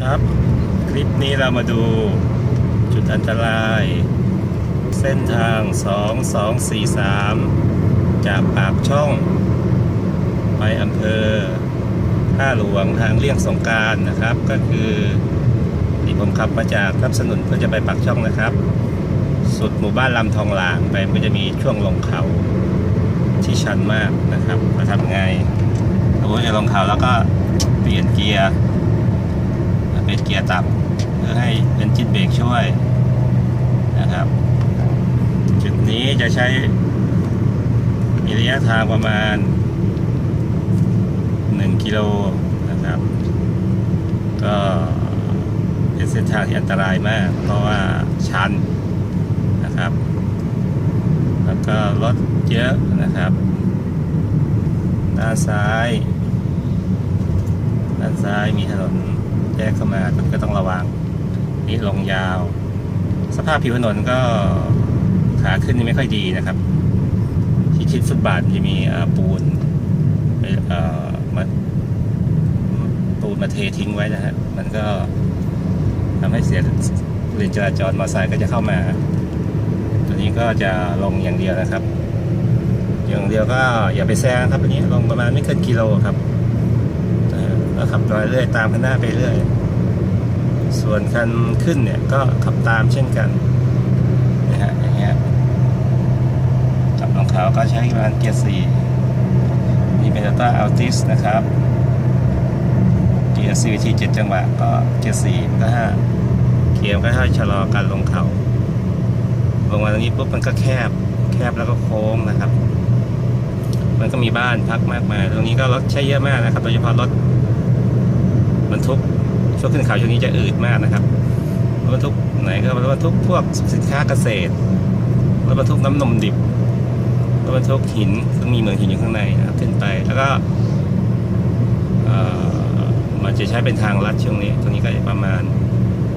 ครับ คลิปนี้เรามาดูจุดอันตราย เส้นทาง 2243 จากปากช่อง ไปอำเภอท่าหลวงทางเลี่ยงสงการนะครับ ก็คือที่ผมขับมาจากทับสนุนเพื่อจะไปปากช่องนะครับ สุดหมู่บ้านลำทองหลางไปมันจะมีช่วงลงเขาที่ชันมากนะครับมาทำไงเราก็จะลงเขาแล้วก็เปลี่ยนเกียร์ เกียร์ต่ำเพื่อให้เป็นจิตเบรกช่วยนะครับ จุดนี้จะใช้มีระยะทางประมาณ 1 กิโลนะครับ ก็เป็นเส้นทางที่อันตรายมาก เพราะว่าชันนะครับ แล้วก็รถเยอะนะครับด้านซ้าย ด้านซ้ายมีถนน แยกเข้ามาก็ต้องระวังนี่ลงยาว สภาพผิวถนนก็ขาขึ้นนี่ไม่ค่อยดีนะครับ ที่ชิดฟุตบาทจะมีปูนเอ่อมาปูนมาเททิ้งไว้นะฮะมันก็ทำให้เสียเลนจราจรมอเตอร์ไซค์ก็จะเข้ามา ตัวนี้ก็จะลงอย่างเดียวนะครับ อย่างเดียวก็อย่าไปแซงครับอันนี้ลงประมาณไม่เกินกิโลครับ ก็ขับต่อเรื่อยตามข้างหน้าไปเรื่อย ส่วนคันขึ้นเนี่ยก็ขับตามเช่นกันนะฮะอย่างเงี้ยขับลงเขาก็ใช้ประมาณเกียร์สี่นี่เป็น Toyota Altis นะครับ เกียร์ CVT เจ็ดจังหวะก็เกียร์สี่ก็ห้าเกียร์ก็ค่อยชะลอการลงเขาลงมาตรงนี้ปุ๊บมันก็แคบแคบแล้วก็โค้งนะครับ มันก็มีบ้านพักมากมาย ตรงนี้ก็รถใช้เยอะมากนะครับ โดยเฉพาะรถ บรรทุกช่วงขึ้นเขาช่วงนี้จะอืดมากนะครับรถบรรทุกไหนก็รถบรรทุกพวกสินค้าเกษตรรถบรรทุกน้ำนมดิบรถบรรทุกหินซึ่งมีเหมืองหินอยู่ข้างในนะครับขึ้นไปแล้วก็อ่อมันจะใช้เป็นทางลัดช่วงนี้ ตรงนี้ก็จะประมาณ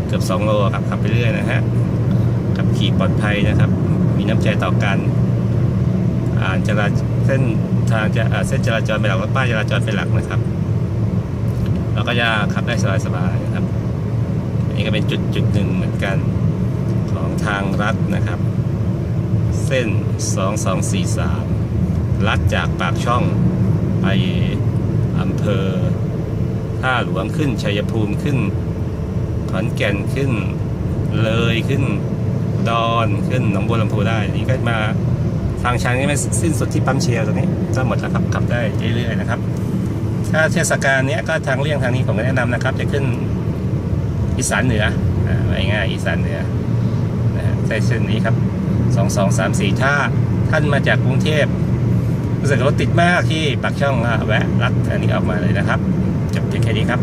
เกือบ2โลครับขับไปเรื่อยนะฮะขับขี่ปลอดภัยนะครับ มีน้ำใจต่อกันอ่านจราเส้นทางจะอ่าเส้นจราจรเป็นหลักรถป้ายจราจรเป็นหลักนะครับ เราก็จะขับได้สบายๆนะครับ อันนี้ก็เป็นจุดจุดหนึ่งเหมือนกันของทางรัฐนะครับ เส้น 2243 ลัดจากปากช่องไปอำเภอท่าหลวงขึ้นชัยภูมิขึ้นขอนแก่นขึ้นเลยขึ้นดอนขึ้นหนองบัวลำพูได้นี่ก็มาทางชันนี่ไม่สิ้นสุดที่ปั๊มเชลตรงนี้ก็หมดแล้วครับขับได้เรื่อยๆนะครับ ถ้าเทศกาลเนี้ยก็ทางเลี่ยงทางนี้ผมก็แนะนำนะครับ จะขึ้นอีสานเหนืออ่าง่ายอีสานเหนือนะฮะใช้เส้นนี้ครับสองสองสามสี่ถ้าท่านมาจากกรุงเทพรู้สึกรถติดมากที่ปากช่องแวะรัดอันนี้ออกมาเลยนะครับจบเพียงแค่นี้ครับ